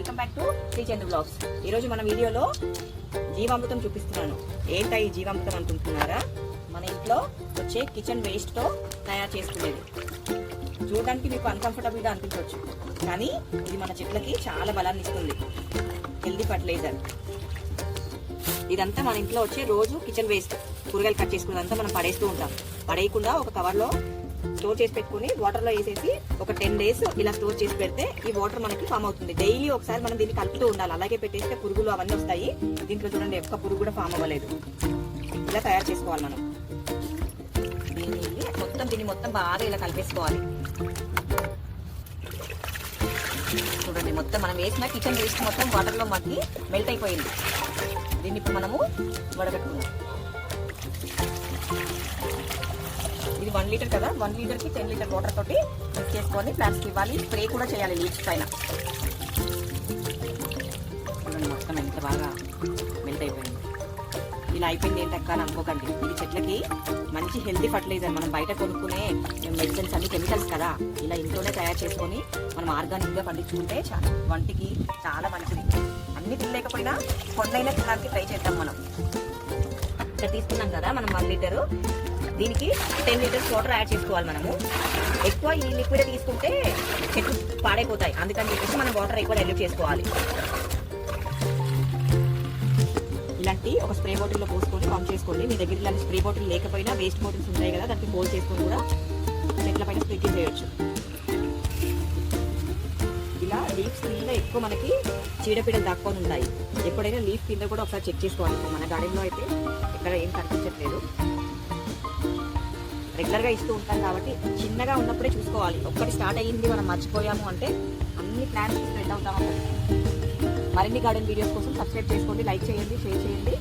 Welcome back to Sri Chandra blogs. ఈరోజు మన వీడియోలో జీవామృతం చూపిస్తున్నాను. ఏంటా ఈ జీవామృతం అనుకుంటున్నారా? మన ఇంట్లో వచ్చే కిచెన్ వేస్ట్తో తయారు చేసుకునేది. చూడడానికి మీకు అన్కంఫర్టబుల్గా అనిపించవచ్చు కానీ ఇది మన చెట్లకి చాలా బలాన్ని ఇస్తుంది. హెల్దీ ఫర్టిలైజర్ ఇదంతా మన ఇంట్లో వచ్చే రోజు కిచెన్ వేస్ట్ కూరగాయలు కట్ చేసుకున్నదంతా మనం పడేస్తూ ఉంటాం. పడేయకుండా ఒక కవర్లో స్టోర్ చేసి పెట్టుకుని వాటర్లో వేసేసి ఒక టెన్ డేస్ ఇలా స్టోర్ చేసి పెడితే ఈ వాటర్ మనకి ఫామ్ అవుతుంది. డైలీ ఒకసారి మనం దీన్ని కలుపుతూ ఉండాలి. అలాగే పెట్టేస్తే పురుగులు అవన్నీ వస్తాయి. దీంట్లో చూడండి ఒక్క పురుగు కూడా ఫామ్ అవ్వలేదు. ఇలా తయారు చేసుకోవాలి మనం. దీన్ని మొత్తం దీన్ని మొత్తం బాగా ఇలా కలిపేసుకోవాలి. చూడండి మొత్తం మనం వేసిన కిచెన్ వేస్ట్ మొత్తం వాటర్లో మనకి మెల్ట్ అయిపోయింది. దీన్ని ఇప్పుడు మనము వడగట్టుకుందాం. ఇది వన్ లీటర్ కదా. వన్ లీటర్కి టెన్ లీటర్ వాటర్ తోటి మిక్స్ చేసుకొని ప్లాస్టిక్ ఇవ్వాలి. స్ప్రే కూడా చేయాలి లీచ్ పైన. మొత్తం ఎంత బాగా మెల్ట్ అయిపోయింది. ఇలా అయిపోయింది ఏంటక్క అని అనుకోకండి. ఇది చెట్లకి మంచి హెల్తీ ఫర్టిలైజర్ మనం బయట కొనుక్కునే మెడిసిన్స్ అన్ని కెమికల్స్ కదా. ఇలా ఇంట్లోనే తయారు చేసుకొని మనం ఆర్గానిక్గా పండించుకుంటే చాలా వంటికి చాలా మంచిది. అన్ని తినలేకపోయినా కొన్నైనా తినడానికి ట్రై చేద్దాం మనం. ఇక్కడ తీసుకున్నాం కదా మనం వన్ లీటరు దీనికి టెన్ లీటర్స్ వాటర్ యాడ్ చేసుకోవాలి మనము. ఎక్కువ ఈ లిక్విడ్ తీసుకుంటే చెట్లు పాడైపోతాయి. అందుకని చెప్పేసి మనం వాటర్ ఎక్కువ డైల్యూట్ చేసుకోవాలి. ఇలాంటి ఒక స్ప్రే బాటిల్లో పోసుకొని పంప్ చేసుకోండి. మీ దగ్గర ఇలాంటి స్ప్రే బాటిల్ లేకపోయినా వేస్ట్ బాటిల్స్ ఉంటాయి కదా దానికి హోల్ చేసుకొని కూడా చెట్ల పైన స్ప్రింకిల్ చేయొచ్చు ఇలా లీఫ్స్ కింద ఎక్కువ మనకి చీడపీడలు దాక్కొని ఉంటాయి. ఎప్పుడైనా లీఫ్ కింద కూడా ఒకసారి చెక్ చేసుకోవాలి. మన గార్డెన్లో అయితే ఇక్కడ ఏం కనిపించట్లేదు. రెగ్యులర్గా ఇస్తూ ఉంటాం కాబట్టి చిన్నగా ఉన్నప్పుడే చూసుకోవాలి. ఒక్కటి స్టార్ట్ అయ్యింది మనం మర్చిపోయాము అంటే అన్ని ప్లాన్స్ స్ప్రెడ్ అవుతాము మరిన్ని గార్డెన్ వీడియోస్ కోసం సబ్స్క్రైబ్ చేసుకోండి లైక్ చేయండి షేర్ చేయండి.